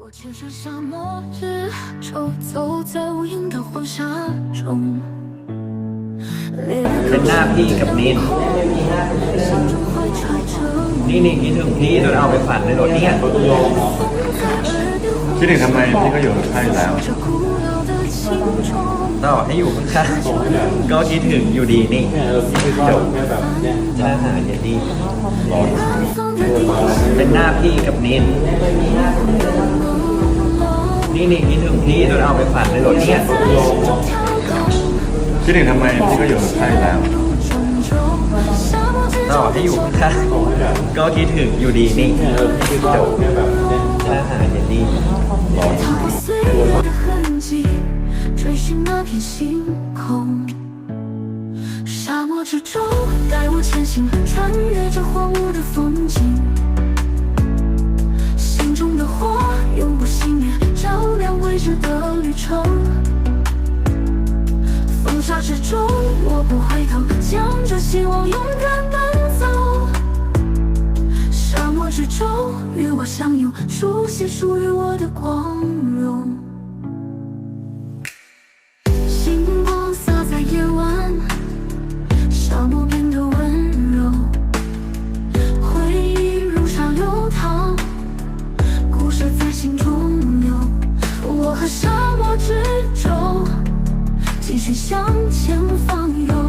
我牵着沙漠之舟，走在无垠的黄沙中。 เป็นหน้าพี่กับนิน 心中怀揣着 นี่นินคิดถึงพี่จนเอาไปฝันในรถเนี่ย 在耳边 คิดถึงทำไมพี่ก็อยู่ข้างๆอยู่แล้ว 这古老的心中。 ต่อให้อยู่ข้างๆก็คิดถึงอยู่ดีนี่จบถ้าห เป็นหน้าพี่กับนิน นี่นินคิดถึงพี่จนเอาไปฝันในรถเนี่ย คิดถึงทำไมพี่ก็อยู่ข้างๆอยู่แล้ว 中，沙漠之 ต่อให้อยู่ข้างๆก็คิดถึงอยู่ดีนี่จบถ้าหาอย่าดี 踏破岁月的痕迹，追寻那片星空。沙漠之中，带我前行，穿越这 城。风沙之中，我不回头，向着希望勇敢奔走。沙漠之中，与我相拥，书写属于我的光。去向前方有